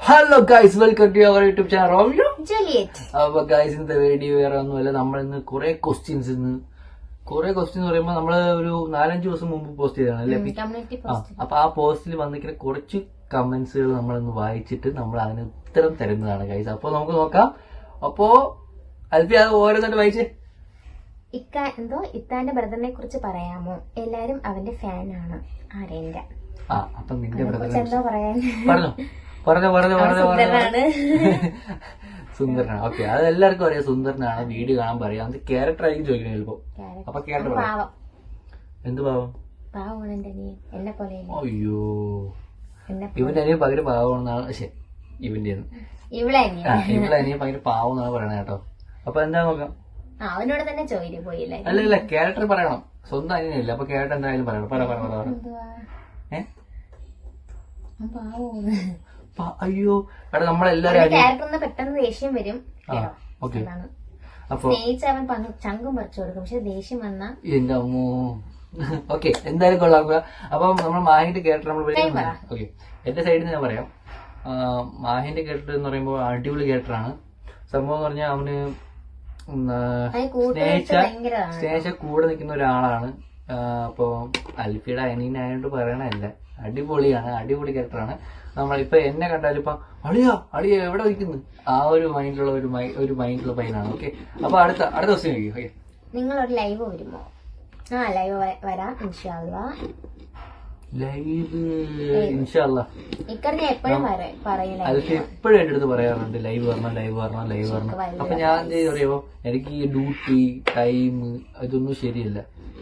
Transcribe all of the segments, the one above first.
Hello guys welcome to our YouTube channel Romeo അപ്പൊ guys ഇന്നത്തെ video വേറെ ഒന്നുമല്ല. നമ്മൾ ഇന്ന് കുറെ ക്വസ്റ്റ്യൻസ് ഇന്ന് കുറെ ക്വസ്റ്റ്യൻ പറയുമ്പോൾ നമ്മൾ ഒരു നാലഞ്ച് ദിവസം മുമ്പ് പോസ്റ്റ് ചെയ്തതാണ് അല്ലേ? അപ്പൊ ആ പോസ്റ്റിൽ വന്നിരിക്കുന്ന കുറച്ച് കമന്റ്സുകൾ നമ്മൾ ഇന്ന് വായിച്ചിട്ട് നമ്മൾ അതിന് ഉത്തരം തരുന്നതാണ് ഗൈസ് അപ്പൊ നമുക്ക് നോക്കാം. അപ്പോ അൽഫി അത് ഓരോന്നായിട്ട് വായിച്ചേ. ഇക്ക എന്തോ? ഇത്താന്റെ ബ്രദറിനെ കുറിച്ച് പറയാമോ? എല്ലാരും അവന്റെ ഫാനാണ് ആരേന്റെ ആ അപ്പൊ നിന്റെ ബ്രദർ പറഞ്ഞോ. പറഞ്ഞോ പറഞ്ഞോ പറഞ്ഞോ സുന്ദരനാണ്. സുന്ദരനാണ്. ഓക്കെ അത് എല്ലാവർക്കും അറിയാം സുന്ദരനാണ് വീഡിയോ കാണാൻ പറയാം. അത് ക്യാരക്ടർ ആയിരിക്കും ചോദിക്കുന്നത് ചിലപ്പോ. അപ്പൊ ക്യാരക്ടർ പറയാം എന്ത് പാവം? അയ്യോ. ഇവന്റെ അനിയൻ പകരം പാവമാണെന്നാണ്. ഇവന്റെ ഇവിടെ അനിയൻ. ഇവളെ അനിയൻ. ഭയങ്കര പാവം എന്നാണ് പറയണത് കേട്ടോ. അപ്പൊ എന്താ നോക്കാം? അവനോട് തന്നെ ചോദ്യം പോയില്ലേ അല്ല? ഇല്ല ക്യാരക്ടർ പറയണം. സ്വന്തം അനിയനില്ല അപ്പൊ ക്യാരക്ടർ എന്തായാലും പറയണം. പറ പറ പറ പറ. അയ്യോ അവിടെ നമ്മളെല്ലാരും പെട്ടെന്ന് ദേഷ്യം വരും. ആ ഓക്കെ. അതാണ്. അപ്പൊ സ്നേഹിച്ച് അവൻ പങ്ക് ചങ്കും പറിച്ചു കൊടുക്കും. പക്ഷെ ദേഷ്യം വന്നാ എന്റെ അമ്മോ. ഓക്കെ എന്തായാലും കൊള്ളാം. അപ്പൊ നമ്മൾ മാഹിന്റെ ക്യാരക്ടർ നമ്മൾ ഓക്കെ. എന്റെ സൈഡിൽ നിന്ന് ഞാൻ പറയാം. മാഹിന്റെ ക്യാരക്ടർ എന്ന് പറയുമ്പോൾ അടിപൊളി കേട്ടറാണ് സംഭവം എന്ന് പറഞ്ഞാൽ അവന് സ്നേഹിച്ച സ്നേഹിച്ച കൂടെ നിൽക്കുന്ന ഒരാളാണ്. ആ, അപ്പൊ അൽഫിയുടെ അനിയനായോണ്ട് പറയണല്ല അടിപൊളിയാണ് അടിപൊളി ക്യാരക്ടറാണ് നമ്മളിപ്പോൾ എന്നെ കണ്ടാലും ഇപ്പൊ അളിയാ അളിയോ എവിടെ നിൽക്കുന്നു ആ ഒരു മൈൻഡിലുള്ള ഒരു മൈ- ഒരു മൈൻഡിലുള്ള പയ്യനാണ്. ഓക്കെ. അപ്പൊ അടുത്ത അടുത്ത ദിവസം ചോദിക്കും. ഓക്കെ. നിങ്ങളൊരു ലൈവ് വരുമോ? ആ ലൈവ് വരാം ഇൻഷാല്ല ലൈവ് ഇൻഷാല്ല എപ്പോഴും ലൈവ് അതൊക്കെ എപ്പോഴും എന്റെ അടുത്ത് പറയാറുണ്ട് ലൈവ് വരണം ലൈവ് വരണം ലൈവ് വരണം. അപ്പൊ ഞാൻ എന്ത് പറയുമോ എനിക്ക് ഡ്യൂട്ടി ടൈം ഇതൊന്നും ശരിയല്ല.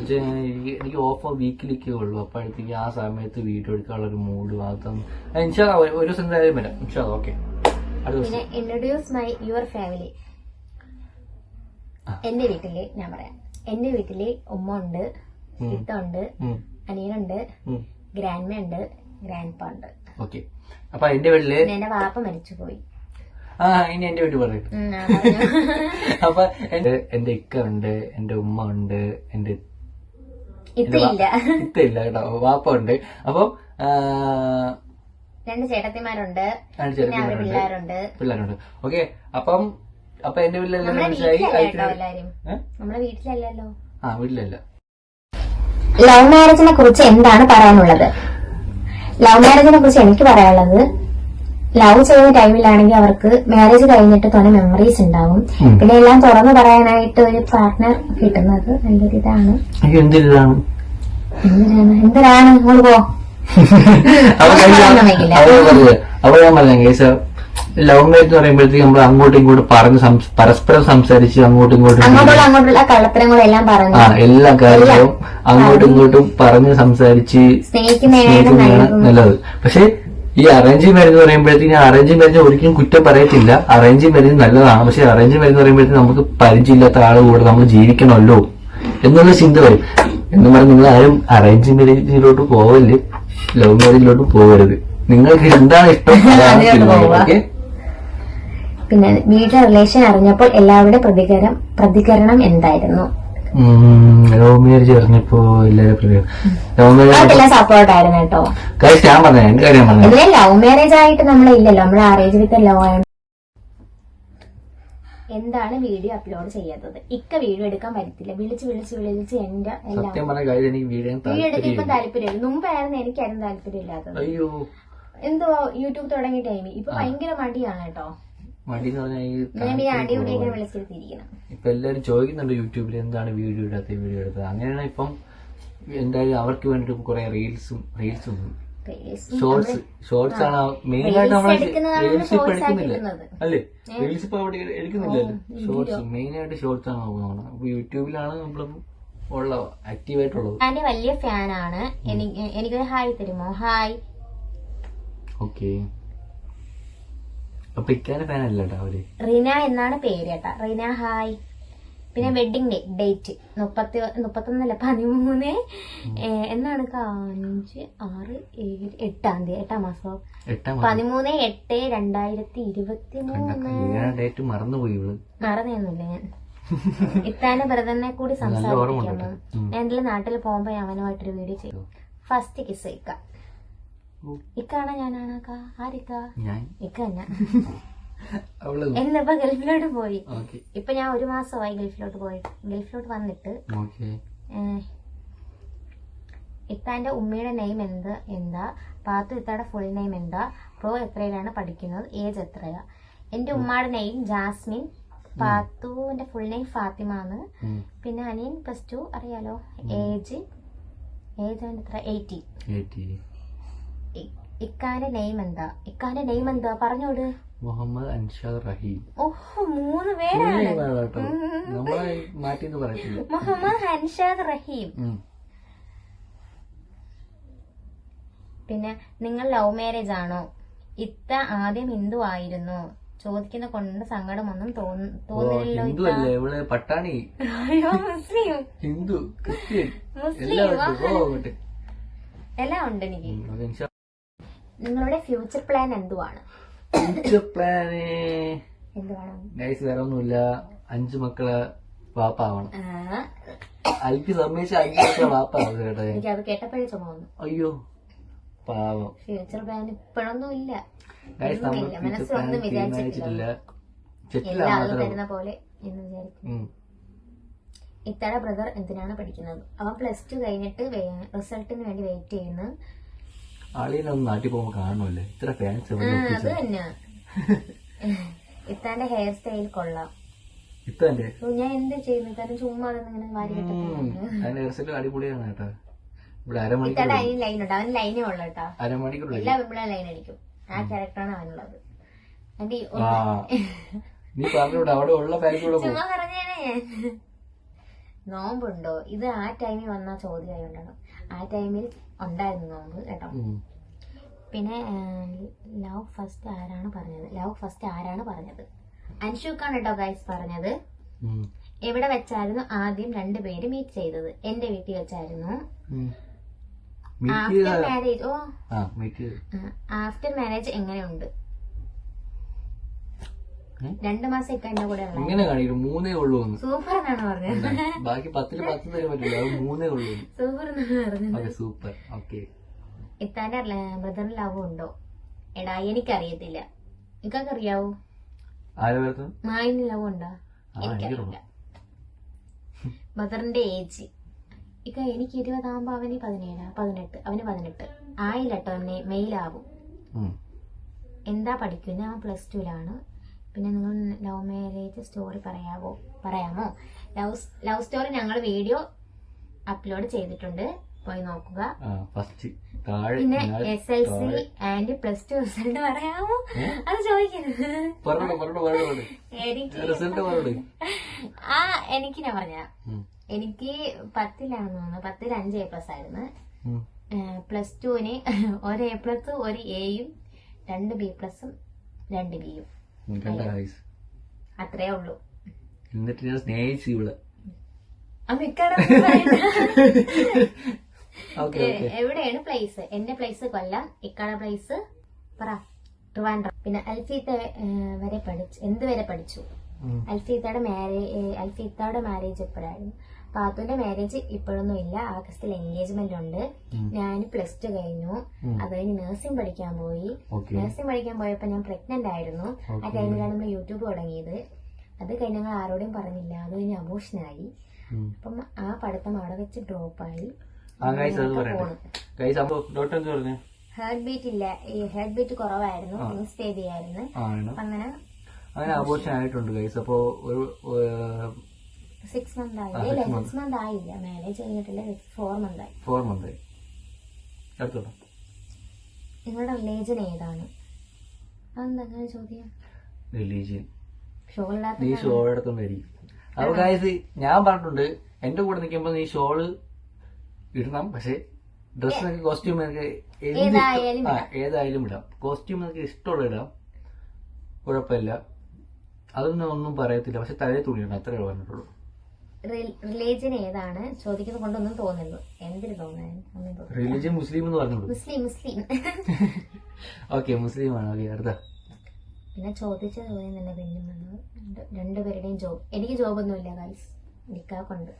എനിക്ക് ഓഫർ ഓഫ് വീക്കിലേക്കേ ഉള്ളൂ. അപ്പോഴത്തേക്ക് ആ സമയത്ത് വീഡിയോ എടുക്കാനുള്ള ഒരു മൂഡ് മാത്രം. ഇൻഷാ ഒരു ദിവസം എന്തായാലും വരാം. ഇൻഷാ okay. Introduce my your family എന്റെ വീട്ടിൽ ഞാൻ പറയാം. എന്റെ വീട്ടിൽ ഉമ്മ ഉണ്ട് ഇത്ത ഉണ്ട് അനിയനുണ്ട് ഗ്രാൻഡ്മ ഉണ്ട് ഗ്രാൻഡ്പ ഉണ്ട്. ഓക്കെ. അപ്പൊ എന്റെ വീട്ടിൽ എന്റെ വാപ്പ മരിച്ചു പോയി ആ ഇനി എന്റെ വീട്ടിൽ പറയും അപ്പൊ എന്റെ ഇക്ക ഉണ്ട് എന്റെ ഉമ്മ ഉണ്ട് എന്റെ ഇത്ത ഇല്ല. കേട്ടോ. വാപ്പ ഉണ്ട് അപ്പൊ രണ്ട് ചേട്ടത്തിമാരുണ്ട്. രണ്ട് ചേട്ടത്തിമാരുണ്ട്. പിള്ളേരുണ്ട്. ഓക്കെ. അപ്പം അപ്പൊ എന്റെ വീട്ടിലെല്ലാം മനസ്സിലായി? നമ്മുടെ വീട്ടിലല്ലല്ലോ. ആ വീട്ടിലല്ല. ലവ് മാരേജിനെ കുറിച്ച് എന്താണ് പറയാനുള്ളത്? ലവ് മാരേജിനെ കുറിച്ച് എനിക്ക് പറയാനുള്ളത് ലവ് ചെയ്യുന്ന ടൈമിലാണെങ്കിൽ അവർക്ക് മാരേജ് കഴിഞ്ഞിട്ട് തന്നെ മെമ്മറീസ് ഉണ്ടാവും. പിന്നെ എല്ലാം തുറന്നു പറയാനായിട്ട് ഒരു പാർട്ട്ണർ കിട്ടുന്നത് നല്ലൊരു ഇതാണ് എന്തിനാണ് എന്തിനാണ് പോ. അപ്പൊ ഞാൻ പറഞ്ഞ ലവ് മാരേജ് എന്ന് പറയുമ്പോഴത്തേക്ക് നമ്മൾ അങ്ങോട്ടും ഇങ്ങോട്ട് പറഞ്ഞ് പരസ്പരം സംസാരിച്ച് അങ്ങോട്ടും ഇങ്ങോട്ടും ആ എല്ലാ കാര്യങ്ങളും അങ്ങോട്ടും ഇങ്ങോട്ടും പറഞ്ഞ് സംസാരിച്ച് സ്നേഹിക്കുന്നതാണ് നല്ലത്. പക്ഷെ ഈ അറേഞ്ച് മാരേജ് എന്ന് ഞാൻ അറേഞ്ച് മാരേജ് ഒരിക്കലും കുറ്റം പറയത്തില്ല. അറേഞ്ച് മാരേജ് നല്ലതാണ്. പക്ഷെ അറേഞ്ച് മാരേജ് എന്ന് പറയുമ്പോഴത്തേക്ക് നമുക്ക് പരിചയമില്ലാത്ത ആൾ കൂടെ നമ്മൾ ജീവിക്കണമല്ലോ എന്നുള്ള ചിന്ത വരും. എന്ന് പറഞ്ഞാൽ നിങ്ങൾ ആരും അറേഞ്ച് മാരേജിലോട്ട് പോവൽ ലവ് മാരേജിലോട്ട് പോകരുത് നിങ്ങൾക്ക് എന്താണ് ഇഷ്ടം. ഓക്കേ? പിന്നെ വീട്ടിലെ റിലേഷൻ അറിഞ്ഞപ്പോൾ എല്ലാവരുടെ പ്രതികരണം പ്രതികരണം എന്തായിരുന്നു? മാരേജ് അറിഞ്ഞപ്പോ എല്ലാവരും പ്രതികരണം. ലവ് മാരേജ് സപ്പോർട്ട് ആയിരുന്നു കേട്ടോ. കാര്യം ഞാൻ പറഞ്ഞ എന്റെ കാര്യം ലവ് മാരേജ് ആയിട്ട് നമ്മൾ ഇല്ലല്ലോ നമ്മൾ അറേഞ്ച് വിത്ത് ലവ് ആണ് എന്താണ് വീഡിയോ അപ്ലോഡ് ചെയ്യാത്തത് ഇക്ക വീഡിയോ എടുക്കാൻ പറ്റത്തില്ല. വിളിച്ച് വിളിച്ച് വിളിച്ച് എന്റെ വീഡിയോ എടുക്കാൻ താല്പര്യം മുമ്പായിരുന്നു എനിക്കായിരുന്നു താല്പര്യമില്ലാത്തത്. അയ്യോ. എന്തോ യൂട്യൂബ് തുടങ്ങിയ ടൈമിൽ ഇപ്പൊ ഭയങ്കര മടിയാണ് കേട്ടോ. മടി ഇപ്പൊ എല്ലാരും ചോദിക്കുന്നുണ്ട് യൂട്യൂബിൽ എന്താണ് വീഡിയോ ഇടാത്ത വീഡിയോ എടുത്തത് അങ്ങനെയാണ് ഇപ്പം എന്തായാലും അവർക്ക് വേണ്ടിട്ട് കുറെ റീൽസും റീൽസും ഷോർട്സ് ഷോർട്സ് ആണ് മെയിൻ ആയിട്ട് നമ്മൾ എടുക്കുന്നതാണ് റീൽസ് ഇപ്പൊ എടുക്കുന്നില്ല. അല്ലേ? റീൽസ് ഇപ്പൊ അവിടെ എടുക്കുന്നില്ലല്ലോ. ഷോർട്സ് മെയിൻ ആയിട്ട് ഷോർട്സ് ആണ് നോക്കുന്നത്. അപ്പൊ യൂട്യൂബിലാണ് നമ്മൾ ഉള്ള ആക്റ്റീവ് ആയിട്ടുള്ളത്. എന്റെ വലിയ ഫാനാണ് എനിക്ക് എനിക്കൊരു ഹായ് തരുമോ? ഹായ് ഓക്കെ അപ്പൊ ഇക്കാന്റെ ഫാൻ അല്ലട്ടോ അവർ. റീന എന്നാണ് പേര് കേട്ടാ. റീന ഹായ് പിന്നെ വെഡിങ് ഡേ ഡേറ്റ് മുപ്പത്തി മുപ്പത്തൊന്നല്ല പതിമൂന്ന്. എന്നാണ് അഞ്ച് ആറ് ഏഴ് എട്ടാം തീയതി എട്ടാം മാസം? പതിമൂന്ന് എട്ട് രണ്ടായിരത്തി ഇരുപത്തി മൂന്ന് ഡേറ്റ് മറന്നുപോയി മറന്നൊന്നുമില്ല ഞാൻ. ഇത്താന്റെ ബ്രദറിനെ കൂടി സംസാരിക്കുന്നു. ഞാൻ എന്തെങ്കിലും നാട്ടിൽ പോകുമ്പോ അവനുമായിട്ടൊരു വീഡിയോ ചെയ്യും. ഫസ്റ്റ് കിസ് വയ്ക്കാം ഇക്കാണ ഞാനാണ് അക്ക? ആരിക്ക? ഇക്ക എന്നിപ്പോ ഗൾഫിലോട്ട് പോയി. ഇപ്പൊ ഞാൻ ഒരു മാസമായി ഗൾഫിലോട്ട് പോയി. ഗൾഫിലോട്ട് വന്നിട്ട് ഇത്താന്റെ ഉമ്മയുടെ നെയിം എന്ത് എന്താ? പാത്തു ഇത്താടെ ഫുൾ നെയിം എന്താ? പ്രോ എത്രയിലാണ് പഠിക്കുന്നത്? ഏജ് എത്രയാ? എന്റെ ഉമ്മയുടെ നെയിം ജാസ്മിൻ. പാത്തുവിന്റെ ഫുൾ നെയിം ഫാത്തിമ ആണ് പിന്നെ അനിയൻ പ്ലസ് ടു അറിയാലോ? ഏജ് ഏജ് എത്ര? എയ്റ്റി ഇക്കാന്റെ നെയിം എന്താ? ഇക്കാന്റെ നെയിം എന്താ? പറഞ്ഞോട്. മുഹമ്മദ് അൻഷാദ് റഹീം. ഓഹോ മൂന്ന് പേരാണ്. മുഹമ്മദ് അൻഷാദ് റഹീം. പിന്നെ നിങ്ങൾ ലവ് മാരേജ് ആണോ? ഇത്ത ആദ്യം ഹിന്ദു ആയിരുന്നു. ചോദിക്കുന്ന കൊണ്ട് സങ്കടമൊന്നും തോന്നു- ഓ ഹിന്ദു അല്ലേ ഇവിടെ പട്ടാണി. അയ്യോ മുസ്ലിം. ഹിന്ദു മുസ്ലിം എല്ലാം ഉണ്ട് എനിക്ക്. നിങ്ങളുടെ ഫ്യൂച്ചർ പ്ലാൻ എന്തുവാണ്? ഫ്യൂച്ചർ പ്ലാന് എന്തുവാണ്? ഗൈസ് വേറെ ഒന്നുമില്ല. അഞ്ചു മക്കൾ വാപ്പാവണം. അൽപ്പി സമ്മതിച്ച അഞ്ചു മക്കളെ വാപ്പാവും കേട്ടോ എനിക്ക് അത് കേട്ടപ്പോഴേ ചുമ വന്നു. അയ്യോ പാവം. ഫ്യൂച്ചർ പ്ലാൻ ഇപ്പോഴൊന്നും ഇല്ല. ഗൈസ് നമ്മൾ. ഫ്യൂച്ചർ പ്ലാൻ തീരുമാനിച്ചിട്ടില്ല. പോലെ എന്ന് വിചാരിക്കുന്നു. ഉം. ബ്രദർ എന്തിനാണ് പഠിക്കുന്നത്? അവൻ പ്ലസ് ടു കഴിഞ്ഞിട്ട് റിസൾട്ടിന് വേണ്ടി വെയിറ്റ് ചെയ്യുന്നു. ഒന്ന് നാട്ടിൽ പോകുമ്പോ കാണുമല്ലേ? ഇത്ര ഫാൻസ് ആ, അത് തന്നെ. ഇത്താന്റെ ഹെയർ സ്റ്റൈൽ കൊള്ളാം. ഇപ്പൊ ഞാൻ എന്ത് ചെയ്യുന്നു? ചുമ്മാ ഇങ്ങനെ വാരി അടിപൊളിയാണ് കേട്ടോ. ഇവിടെ അരമണിക്കൂർ ഇത്താടെ അതിന് ലൈൻ ഉണ്ട്. ലൈനേ ഉള്ളു കേട്ടോ. അരമണിക്കൂർ എല്ലാ ലൈൻ അടിക്കും. ആ ക്യാരക്ടറാണ് അവനുള്ളത്. എന്റെ ഈ ആ നീ പറഞ്ഞൂടെ അവിടെ ഉള്ള ഫാൻസ് കൂടെ പോകും ചുമ്മാ പറഞ്ഞേനെ. നോമ്പുണ്ടോ? ഇത് ആ ടൈമിൽ വന്ന ചോദ്യമായി ഉണ്ടാകും. ആ ടൈമിൽ ഉണ്ടായിരുന്നു നോമ്പ് കേട്ടോ. പിന്നെ ലവ് ഫസ്റ്റ് ആരാണ് പറഞ്ഞത്? ലവ് ഫസ്റ്റ് ആരാണ് പറഞ്ഞത്? അൻഷുക്കാണ് കേട്ടോ ഗൈസ് പറഞ്ഞത്. എവിടെ വെച്ചായിരുന്നു ആദ്യം രണ്ടുപേര് മീറ്റ് ചെയ്തത്? എന്റെ വീട്ടിൽ വെച്ചായിരുന്നു. ആഫ്റ്റർ മാരേജ് ഓ. ആഫ്റ്റർ മാരേജ് എങ്ങനെയുണ്ട്? രണ്ടു മാസം ഇക്ക എന്റെ കൂടെ ഇങ്ങനെ കാണിക്കും? മൂന്നേ ഉള്ളൂ എന്ന്. സൂപ്പർ എന്നാണ് പറഞ്ഞത് ബാക്കി പത്തിൽ പത്ത് തരാൻ പറ്റില്ല. അത് മൂന്നേ ഉള്ളൂ സൂപ്പർ എന്നാണ് പറഞ്ഞത്. സൂപ്പർ. ഓക്കെ. ഇത്താന്റെ ബ്രദറിന് ലവ് ഉണ്ടോ? എടാ എനിക്കറിയത്തില്ല. ഇക്കൊക്കെ അറിയാവോ മായിന് ലവ് ഉണ്ടോ? എനിക്കറിയില്ല. ബ്രദറിന്റെ ഏജ് ഇക്ക എനിക്ക് ഇരുപതാകുമ്പോ അവന് പതിനേഴാ പതിനെട്ട് അവന് പതിനെട്ട്. ആയില്ലട്ടോ അവനെ മെയിലാവും. എന്താ പഠിക്കുന്നത് അവൻ പ്ലസ് ടുവിലാണ് പിന്നെ നിങ്ങൾ ലവ് മാരേജ് സ്റ്റോറി പറയാമോ പറയാമോ? ലവ് ലവ് സ്റ്റോറി ഞങ്ങൾ വീഡിയോ അപ്ലോഡ് ചെയ്തിട്ടുണ്ട്. പോയി നോക്കുക. പിന്നെ S L C and plus two result പറയാമോ? അത് ചോദിക്കരുത്. എനിക്ക് ആ എനിക്ക് ഞാൻ പറഞ്ഞ. എനിക്ക് പത്തിലാണെന്ന് തോന്നുന്നു. പത്തിൽ അഞ്ച് എ പ്ലസ് ആയിരുന്നു. പ്ലസ് ടുവിന് ഒരു എ പ്ലസ് ഒരു എയും രണ്ട് ബി പ്ലസും രണ്ട് ബിയും കണ്ട ഗൈസ് അത്രേ ഉള്ളൂ. എന്നിട്ട് ഞാൻ സ്നേഹിച്ചു ഓക്കെ എവിടെയാണ് പ്ലേസ് എന്റെ പ്ലേസ് കൊല്ലം. ഇക്കാട പ്ലേസ് പറ. ട്രിവാൻഡ്രം. പിന്നെ അൽഫീത്ത വരെ പഠിച്ചു എന്ത് വരെ പഠിച്ചു? അൽഫീത്തയുടെ മാരേജ് അൽഫീത്തയുടെ മാരേജ് എപ്പോഴായിരുന്നു? പാത്തുന്റെ മാരേജ് ഇപ്പോഴൊന്നും ഇല്ല. ആഗസ്റ്റിൽ എൻഗേജ്മെന്റ് ഉണ്ട്. ഞാൻ പ്ലസ് ടു കഴിഞ്ഞു. അത് കഴിഞ്ഞ് നഴ്സിംഗ് പഠിക്കാൻ പോയി. നഴ്സിംഗ് പഠിക്കാൻ പോയപ്പോ ഞാൻ പ്രഗ്നന്റ് ആയിരുന്നു. ആ ടൈമിലാണ് നമ്മൾ യൂട്യൂബ് തുടങ്ങിയത്. അത് കഴിഞ്ഞ് ഞങ്ങൾ ആരോടും പറഞ്ഞില്ല. അത് കഴിഞ്ഞ് അബോഷനായി അപ്പം ആ പഠിത്തം അവിടെ വെച്ച് ഡ്രോപ്പ് ആയി. ആ ഗൈസ് അത് ഗൈസ് അപ്പൊ ഡോക്ടർ പറഞ്ഞു? ഹേർട്ട് ബീറ്റ് ഇല്ല. ഈ ഹാർട്ട് ബീറ്റ് കുറവായിരുന്നു മീൻസ് ബേബി ആയിരുന്നു. അങ്ങനെ അങ്ങനെ ആഘോഷമായിട്ടുണ്ട് ഗൈസ് അപ്പോ ഒരു സിക്സ് മന്ത് ആയില്ല സിക്സ് മന്ത് ആയില്ല. മാരേജ് കഴിഞ്ഞിട്ടില്ല ഫോർ മന്ത് ആയി. ഫോർ മന്ത് ആയി. അടുത്തോട്ടോ നിങ്ങളുടെ റിലീജൻ ഏതാണ്? അതെന്താ അങ്ങനെ ചോദ്യം? റിലീജിയൻ നീ ഷോൾ എടുത്തോണ്ടായിരിക്കും അപ്പൊ ഗായസ് ഞാൻ പറഞ്ഞിട്ടുണ്ട് എന്റെ കൂടെ നിൽക്കുമ്പോ നീ ഷോൾ ഇടണം പക്ഷെ ഡ്രസ്സിനൊക്കെ കോസ്റ്റ്യൂം ഏതായാലും ഇഷ്ടം- ഏതായാലും ഇടാം. കോസ്റ്റ്യൂം എനിക്ക് ഇഷ്ടമുള്ള ഇടാം. കുഴപ്പമില്ല. അതൊന്നും ഒന്നും പറയത്തില്ല. പക്ഷെ തലേ തുണിയുണ്ട്. അത്രേ പറഞ്ഞിട്ടുള്ളൂ. റിലേജൻ ഏതാണ്? ചോദിക്കുന്നത് കൊണ്ടൊന്നും തോന്നുന്നു എന്തിനു തോന്നുന്നു റിലീജിയൻ മുസ്ലിം എന്ന് പറഞ്ഞു മുസ്ലിം മുസ്ലിം ഓക്കെ മുസ്ലിം ആണ്. ഓക്കെ അടുത്ത. പിന്നെ ചോദിച്ച ചോദ്യം തന്നെ പിന്നെ വന്നത് ജോബ് രണ്ടുപേരുടെയും ജോബ് എനിക്ക് ജോബൊന്നുമില്ല ഗൈസ് കൊണ്ട്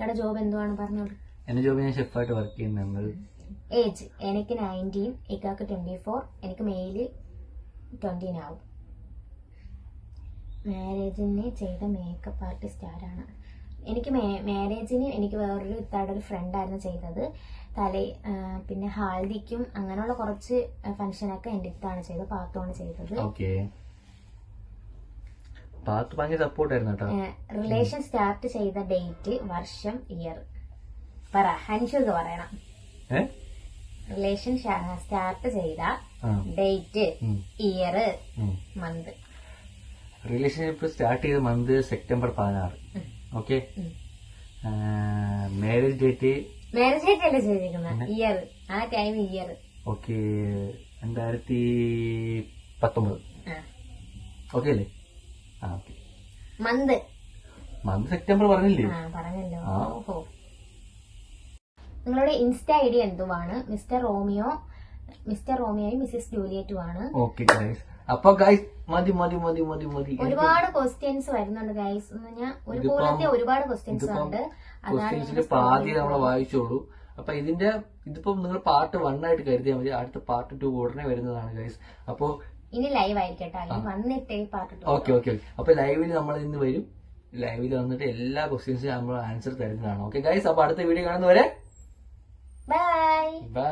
കട ജോബ് എന്തുവാണ്? പറഞ്ഞോളൂ. എന്റെ ജോബ് ഞാൻ ഷെഫായിട്ട് വർക്ക് ചെയ്യുന്നുണ്ട് ഏജ് എനിക്ക് നയന്റീൻ ഇക്കാക്ക് ട്വന്റി ഫോർ എനിക്ക് മെയിൽ ട്വന്റീൻ ആവും. മാരേജിനെ ചെയ്ത മേക്കപ്പ് ആർട്ടിസ്റ്റ് ആരാണ്? എനിക്ക് മാരേജിന് എനിക്ക് വേറൊരു ഇത്താടെ ഒരു ഫ്രണ്ടായിരുന്നു ചെയ്തത്. തലേ പിന്നെ ഹാൽദിക്കും അങ്ങനെയുള്ള കുറച്ച് ഫംഗ്ഷനൊക്കെ എന്റെ ഇത്താണ് ചെയ്തത് പാത്തുമാണ് ചെയ്തത്. ഓക്കെ. പാത്ത് ഭയങ്കര സപ്പോർട്ടായിരുന്നു കേട്ടോ. റിലേഷൻ സ്റ്റാർട്ട് ചെയ്ത ഡേറ്റ് വർഷം ഇയർ പറ ഹൻഷുക്ക് പറയണം. റിലേഷൻ സ്റ്റാർട്ട് ചെയ്ത date year month relationship start ചെയ്ത മന്ത് സെപ്റ്റംബർ പതിനാറ്. Okay. Marriage date marriage date അല്ലേ ചെയ്തിരിക്കുന്നത് ഇയർ ആ ടൈം ഇയർ ഓക്കെ രണ്ടായിരത്തി പത്തൊമ്പത്. ഓക്കെ അല്ലേ? ആ ഓക്കെ മന്ത് മന്ത് സെപ്റ്റംബർ പറഞ്ഞില്ലേ? പറഞ്ഞല്ലോ. നിങ്ങളുടെ ഇൻസ്റ്റ ഐ ഡി എന്തുവാണ് മിസ്റ്റർ റോമിയോ മിസ്റ്റർ റോമിയോയും മിസ്സിസ് ജൂലിയറ്റും ആണ്. ഓക്കെ ഗൈസ് അപ്പൊ ഗൈസ് മതി മതി മതി മതി മതി. ഒരുപാട് ക്വസ്റ്റ്യൻസ് വരുന്നുണ്ട് ഗൈസ് എന്ന് പറഞ്ഞാൽ ഒരുപോലത്തെ ഒരുപാട് ക്വസ്റ്റ്യൻസ് ഉണ്ട്. ഞാൻ പാതി നമ്മളെ വായിച്ചോളൂ. അപ്പൊ ഇതിന്റെ ഇതിപ്പം നിങ്ങൾ പാർട്ട് വൺ ആയിട്ട് കരുതിയാൽ മതി. അടുത്ത പാർട്ട് ടു ഉടനെ വരുന്നതാണ് ഗൈസ് അപ്പോ ഇനി ലൈവ് ആയിരിക്കട്ടെ. വന്നിട്ടേ പാർട്ട് ഓക്കെ ഓക്കെ ഓക്കെ അപ്പൊ ലൈവിൽ നമ്മൾ ഇന്ന് വരും. ലൈവിൽ വന്നിട്ട് എല്ലാ ക്വസ്റ്റ്യൻസും നമ്മൾ ആൻസർ തരുന്നതാണ്. ഓക്കെ ഗൈസ് അപ്പൊ അടുത്ത വീഡിയോ കാണുന്നവരെ ബൈ ബൈ